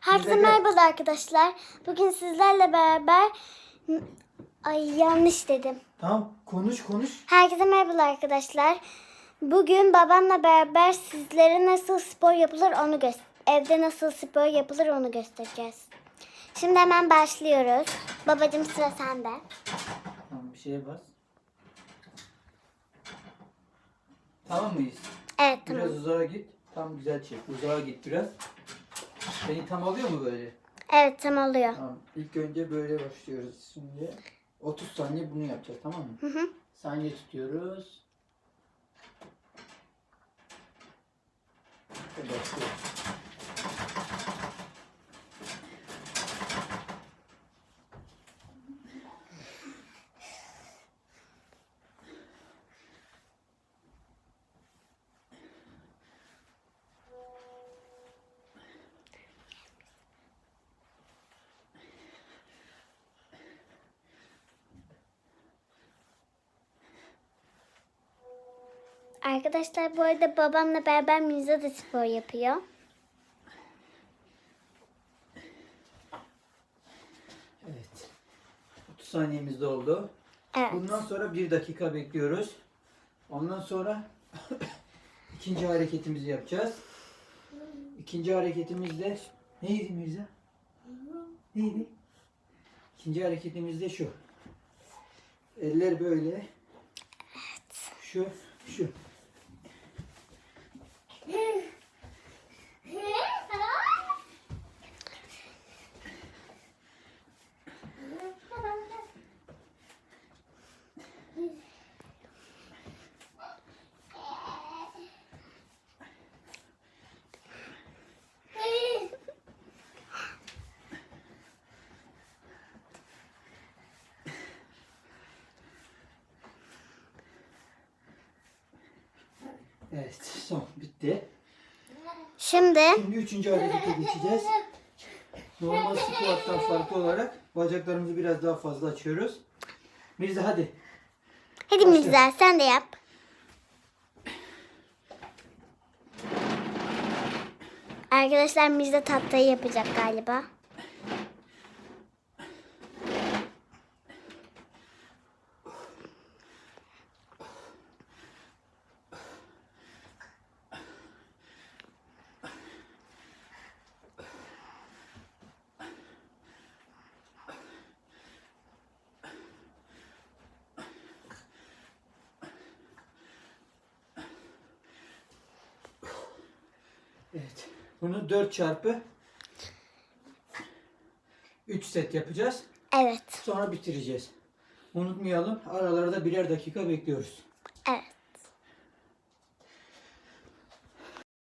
Herkese merhaba arkadaşlar. Bugün sizlerle beraber ay yanlış dedim. Tamam konuş konuş. Herkese merhaba arkadaşlar. Bugün babamla beraber sizlere nasıl spor yapılır onu göster evde nasıl spor yapılır onu göstereceğiz. Şimdi hemen başlıyoruz. Babacım sıra sende. Tamam bir şeye bas. Tamam mıyız? Evet Biraz tamam. uzağa git. Tam güzel çek. Uzağa git biraz. Beni tam alıyor mu böyle? Evet tam oluyor. Tamam. İlk önce böyle başlıyoruz. Şimdi 30 saniye bunu yapacağız tamam mı? Hı hı. Saniye tutuyoruz. Başlıyoruz. Arkadaşlar bu arada babamla beraber Mirza da spor yapıyor. Evet. 30 saniyemiz doldu. Evet. Bundan sonra bir dakika bekliyoruz. Ondan sonra ikinci hareketimizi yapacağız. İkinci hareketimiz de neydi Mirza? Neydi? İkinci hareketimiz de şu. Eller böyle. Şu, şu. Evet, son bitti. Şimdi Şimdi üçüncü harekete geçeceğiz. Normal squat'tan farklı olarak bacaklarımızı biraz daha fazla açıyoruz. Mirza hadi. hadi Başla. Mirza sen de yap. Arkadaşlar Mirza tatlıyı yapacak galiba. Evet. Bunu 4 çarpı 3 set yapacağız. Evet. Sonra bitireceğiz. Unutmayalım aralarda birer dakika bekliyoruz.